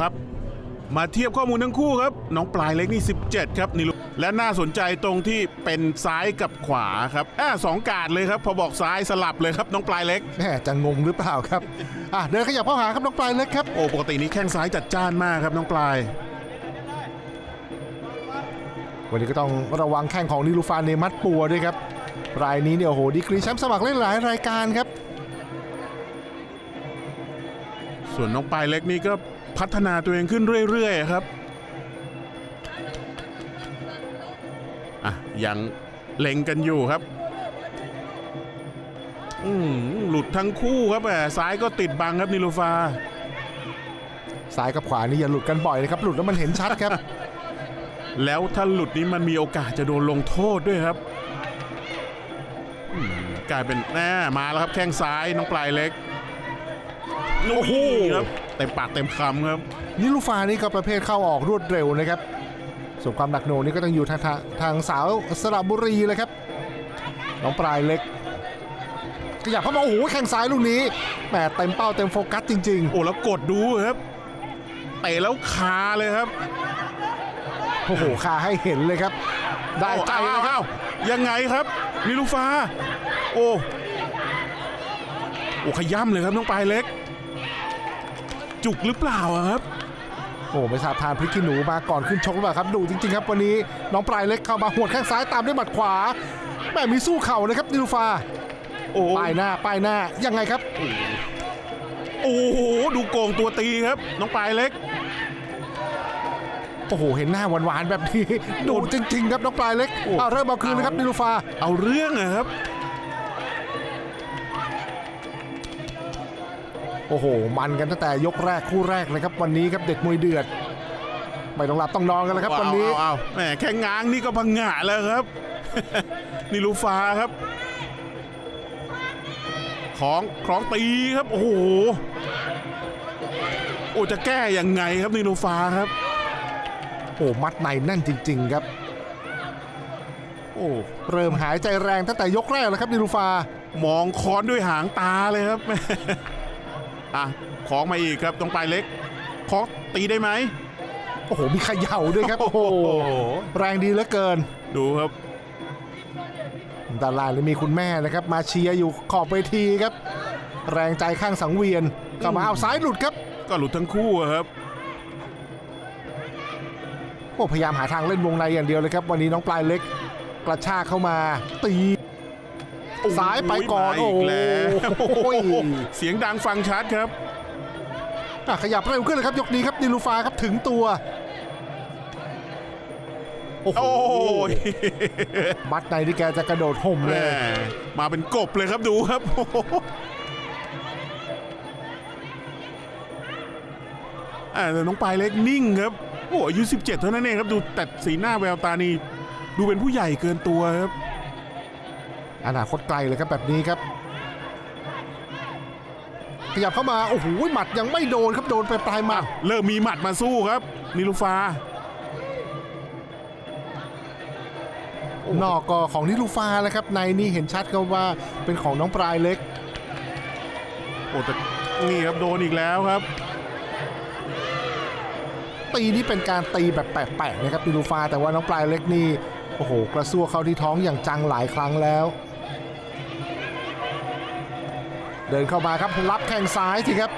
ครับ มาเทียบข้อมูลทั้งคู่ครับ น้องปลายเล็กนี่ 17 ครับนี่ลูกและน่าสนใจตรงที่เป็นซ้ายกับขวาครับอ่าสองการดเลยครับ พอบอกซ้ายสลับเลยครับน้องปลายเล็ก แม่จะงงหรือเปล่าครับอะเดินขยับเข้าหาครับน้องปลายเล็กครับ โอ้ปกตินี้แข้งซ้ายจัดจ้านมากครับน้องปลาย วันนี้ก็ต้องระวังแข้งของนิลูฟานเนมัดปัวด้วยครับรายนี้เนี่ยโอ้โหดีกรีแชมป์สมัครเล่นหลายรายการครับ ส่วนน้องปลายเล็กนี่ก็ พัฒนาตัวเองขึ้นเรื่อยๆครับอะยังเล็งกันอยู่ครับอืมหลุดทั้งคู่ครับแหมซ้ายก็ติดบังครับนิลูฟาซ้ายกับขวานี่อย่าหลุดกันบ่อยนะครับ หลุดแล้วมันเห็นชัดครับ แล้วถ้าหลุดนี้มันมีโอกาสจะโดนลงโทษด้วยครับอืมกลายเป็นแน่มาแล้วครับแข้งซ้ายน้องปลายเล็กโอ้โหครับ เต็มปากเต็มคำครับนิลูฟานี่ก็ประเภทเข้าออกรวดเร็วนะครับ ส่วนความหนักหน่วงนี่ก็ต้องอยู่ทางทางทางสาวสระบุรีเลยครับน้องปลายเล็กขยับเข้ามาโอ้โหแข้งซ้ายลูกนี้แหมเต็มเป้าเต็มโฟกัสจริงโอ้แล้วกดดูครับเตะแล้วคาเลยครับๆโอ้โหคาให้เห็นเลยครับ ได้ใจโอ้เลยครับอ้าวยังไงครับนิลูฟ้า โอ้โอ้ขย้ำเลยครับน้องปลายเล็ก จุกหรือเปล่าอะครับโอ้ไม่ทราบทานพริกขี้หนูมาก่อนขึ้นชกหรือเปล่าครับดูจริง ๆ ครับวันนี้น้องปลายเล็กเข้ามาหัวดแข้งซ้ายตามด้วยหมัดขวาแหมมีสู้เข่านะครับนิลูฟาโอ้ป้ายหน้าป้ายหน้ายังไงครับโอ้โหดูโกงตัวตีครับ น้องปลายเล็กโอ้โหเห็นหน้าหวานๆแบบนี้ดูจริง ๆ ครับน้องปลายเล็กโอ้เอาเริ่มเอาคืนเลยครับนิลูฟาเอาเรื่องอะครับ โอ้โห มันกันตั้งแต่ยกแรกคู่แรกเลยครับวันนี้ครับเด็กมวยเดือด ไม่ต้องหลับต้องนอนกันแล้วครับวันนี้เอาเอาเอาแหมแค่ง้างนี่ก็พังงะแล้วครับ นี่ลูฟ้าครับของของตีครับ โอ้โหโอ้จะแก้ยังไงครับนี่ลูฟ้าครับ โอ้มัดในแน่นจริง ๆครับ โอ้เริ่มหายใจแรงตั้งแต่ยกแรกแล้วครับนิลูฟามองค้อนด้วยหางตาเลยครับ อะของมาอีกครับตรงปลายเล็กของตีได้ไหมโอ้โห มีเขย่าด้วยครับ โอ้โห แรงดีเหลือเกิน ดูครับด้านล่างนี่มีคุณแม่นะครับ มาเชียร์อยู่ขอบเวทีครับ แรงใจข้างสังเวียนเข้ามาเอาซ้ายหลุดครับ ก็หลุดทั้งคู่อะครับโอ้พยายามหาทางเล่นวงในอย่างเดียวเลยครับ วันนี้น้องปลายเล็ก กระชากเข้ามาตี ซ้ายไปก่อนโอ้โอ้ยมาอีกแล้วโหโอ้โหเสียงดังฟังชัดครับอะขยับเร็วขึ้นเลยครับยกนี้ครับดิลูฟาครับถึงตัว โอ้โหโอ้ยมัดในที่แกจะกระโดดห่มแหเลม่ยมาเป็นกบเลยครับดูครับโอ้โหอ่าแต่น้องปลายเล็กนิ่งครับโอ้อายุ 17 เท่านั้นเองครับดูแต่สีหน้าแววตานี่ดูเป็นผู้ใหญ่เกินตัวครับ อนาคตไกลเลยครับแบบนี้ครับ ขยับเข้ามา โอ้โหหมัดยังไม่โดนครับโดนไปปลายหมัดเริ่มมีหมัดมาสู้ครับนิลูฟ้านอกก็ของนิลูฟาแล้วครับ ในนี่เห็นชัดครับว่าเป็นของน้องปลายเล็ก โอ้แต่นี่ครับโดนอีกแล้วครับ ตีนี่เป็นการตีแบบแปลกๆนะครับนิลูฟาแต่ว่าน้องปลายเล็กนี่โอ้โห กระซวกเข้าที่ท้องอย่างจังหลายครั้งแล้ว เดินเข้ามาครับรับแข้งซ้ายสิครับ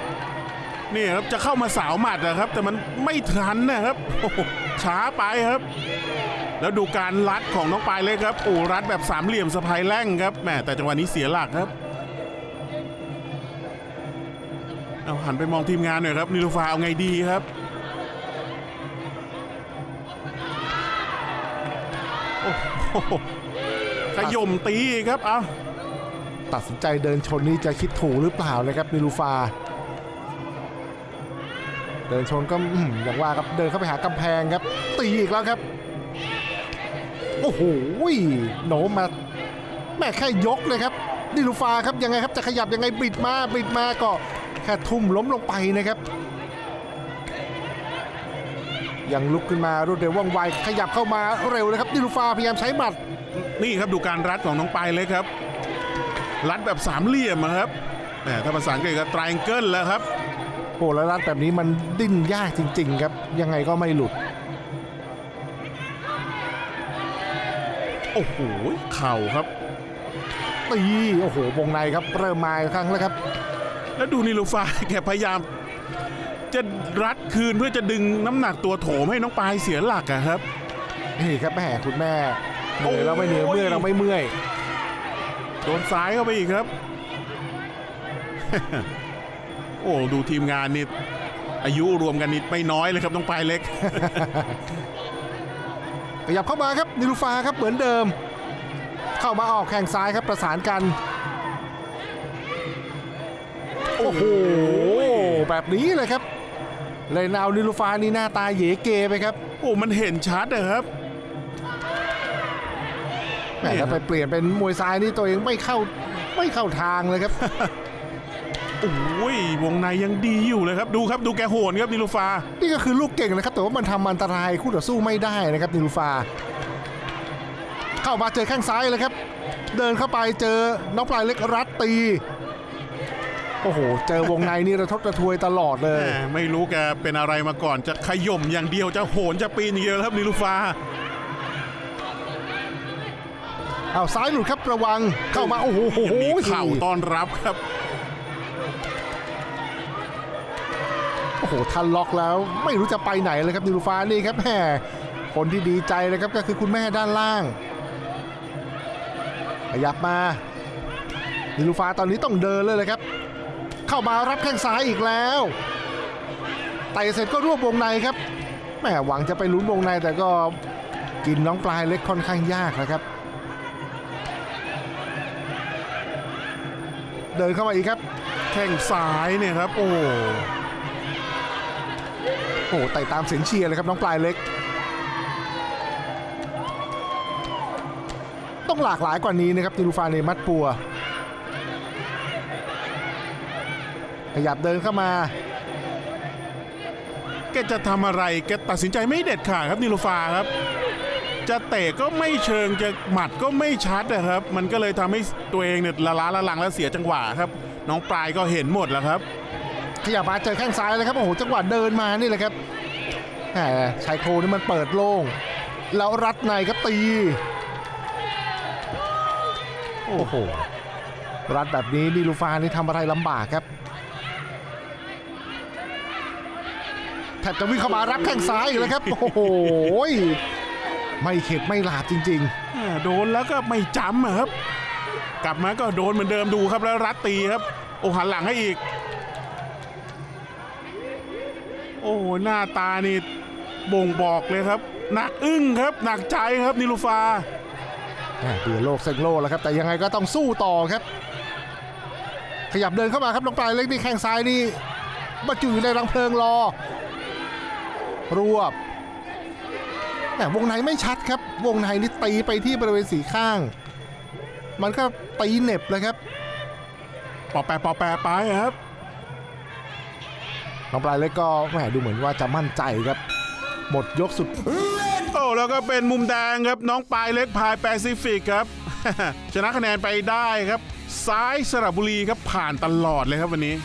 นี่ครับจะเข้ามาสาวหมัดนะครับ แต่มันไม่ทันนะครับช้าไปครับ แล้วดูการรัดของน้องปลายเล็กครับโอ้รัดแบบสามเหลี่ยมสะพายแร่งครับแหมแต่จังหวะนี้เสียหลักครับเอาหันไปมองทีมงานหน่อยครับนิลูฟาเอาไงดีครับ โอ้โหขย่มตีครับเอา ตัดสินใจเดินชนนี่จะคิดถูกหรือเปล่านะครับนิลูฟา เดินชนก็อย่างว่าครับเดินเข้าไปหากำแพงครับ ตีอีกแล้วครับ โอ้โหโหนมาแม่แค่ยกเลยครับนิลูฟาครับยังไงครับจะขยับยังไงบิดมาบิดมาก็แค่ทุ่มล้มลงไปนะครับยังลุกขึ้นมารวดเร็วว่องไวขยับเข้ามาเร็วเลยครับนิลูฟาพยายามใช้หมัด นี่ครับดูการรัดของน้องปายเล็กครับ รัดแบบสามเหลี่ยมอะครับแหมถ้าภาษาอังกฤษก็ triangle แล้วครับโอ้อ้แล้วรัดแบบนี้มันดิ้นยากจริง ๆ ครับ ยังไงก็ไม่หลุด โอ้โหเข่าครับตีโอ้โหวงในครับเริ่มมาอีกครั้งแล้วครับ แล้วดูนิลูฟาแกพยายาม จะรัดคืนเพื่อจะดึงน้ำหนักตัวโถมให้น้องปายเสียหลักอะครับ นี่ครับแม่คุณแม่เหนื่อยเราไม่เหนื่อยโอ้ยเมื่อยเราไม่เมื่อย โดนซ้ายเข้าไปอีกครับ โอ้ดูทีมงานนี่อายุรวมกันนี่ไม่น้อยเลยครับน้องปายเล็ก ขยับเข้ามาครับนิลูฟาครับเหมือนเดิม เข้ามาออกแข่งซ้ายครับประสานกัน โอ้โหแบบนี้เลยครับเลยนาวนิลูฟานี่หน้าตาเหยเกไปครับ โอ้มันเห็นชัดอะครับ แหมแล้วไปเปลี่ยนเป็นมวยซ้ายนี่ตัวเองไม่เข้าไม่เข้าทางเลยครับโอ้ยวงในยังดีอยู่เลยครับ ดูครับดูแกโหนครับนิลูฟา นี่ก็คือลูกเก่งนะครับแต่ว่ามันทำอันตรายคู่ต่อสู้ไม่ได้นะครับนิลูฟา เข้ามาเจอข้างซ้ายเลยครับ เดินเข้าไปเจอน้องปลายเล็กรัดตีโอ้โห เจอวงในนี่ระทบระทวยตลอดเลยแหมไม่รู้แกเป็นอะไรมาก่อนจะขย่มอย่างเดียวจะโหนจะปีนอย่างเดียวครับนิลูฟา เอาซ้ายหลุดครับระวังเข้ามาโอ้โหยังมีเข่าต้อนรับครับโอ้โหทันล็อกแล้ว ไม่รู้จะไปไหนเลยครับนิลูฟานี่ครับแหมคนที่ดีใจเลยครับก็คือคุณแม่ด้านล่างขยับมานิลูฟาตอนนี้ต้องเดินเลยเลยครับ เข้ามารับแข้งซ้ายอีกแล้วไต่เสร็จก็รวบวงในครับแหมหวังจะไปลุ้นวงในแต่ก็กินน้องปลายเล็กค่อนข้างยากนะครับ เดินเข้ามาอีกครับ แข้งซ้ายเนี่ยครับ โอ้โอ้โหไต่ตามเสียงเชียร์เลยครับน้องปลายเล็ก ต้องหลากหลายกว่านี้นะครับติลูฟาเนมัดปัว ขยับเดินเข้ามาแกจะทำอะไรแกตัดสินใจไม่เด็ดขาดครับนิลูฟาครับ จะเตะก็ไม่เชิงจะหมัดก็ไม่ชัดนะครับ มันก็เลยทำให้ตัวเองเนี่ยละล้าละลังและเสียจังหวะครับ น้องปลายก็เห็นหมดแล้วครับขยับมาเจอแข้งซ้ายเลยครับโอ้โหจังหวะเดินมานี่แหละครับแหมชายโครงนี่มันเปิดโล่งแล้วรัดในก็ตี โอ้โหรัดแบบนี้ดิลูฟานี่ทำอะไรลำบากครับแทบจะวิ่งเข้ามารับแข้งซ้ายอีกแล้วครับ โอ้โห ไม่เข็ดไม่หลาบจริงอ่าโดนแล้วก็ไม่จำอะครับ กลับมาก็โดนเหมือนเดิมดูครับแล้วรัดตีครับ โอ้หันหลังให้อีก โอ้หน้าตานี่บ่งบอกเลยครับ หนักอึ้งครับ หนักใจครับนิลูฟาๆแหมเบื่อโลกเซ็งโลกแล้วครับ แต่ยังไงก็ต้องสู้ต่อครับ ขยับเดินเข้ามาครับน้องปลายเล็กนี่แข้งซ้ายนี่มาจุอยู่ในรังเพลิงรอ รวบ แต่วงในไม่ชัดครับ วงในนี่ตีไปที่บริเวณสีข้าง มันก็ตีเหน็บเลยครับปอแปะปอแปะไปครับน้องปลายเล็กก็แหมดูเหมือนว่าจะมั่นใจครับ หมดยกสุดโอ้แล้วก็เป็นมุมแดงครับน้องปลายเล็กพายแปซิฟิกครับ ชนะคะแนนไปได้ครับ ซ้ายสระบุรีครับผ่านตลอดเลยครับวันนี้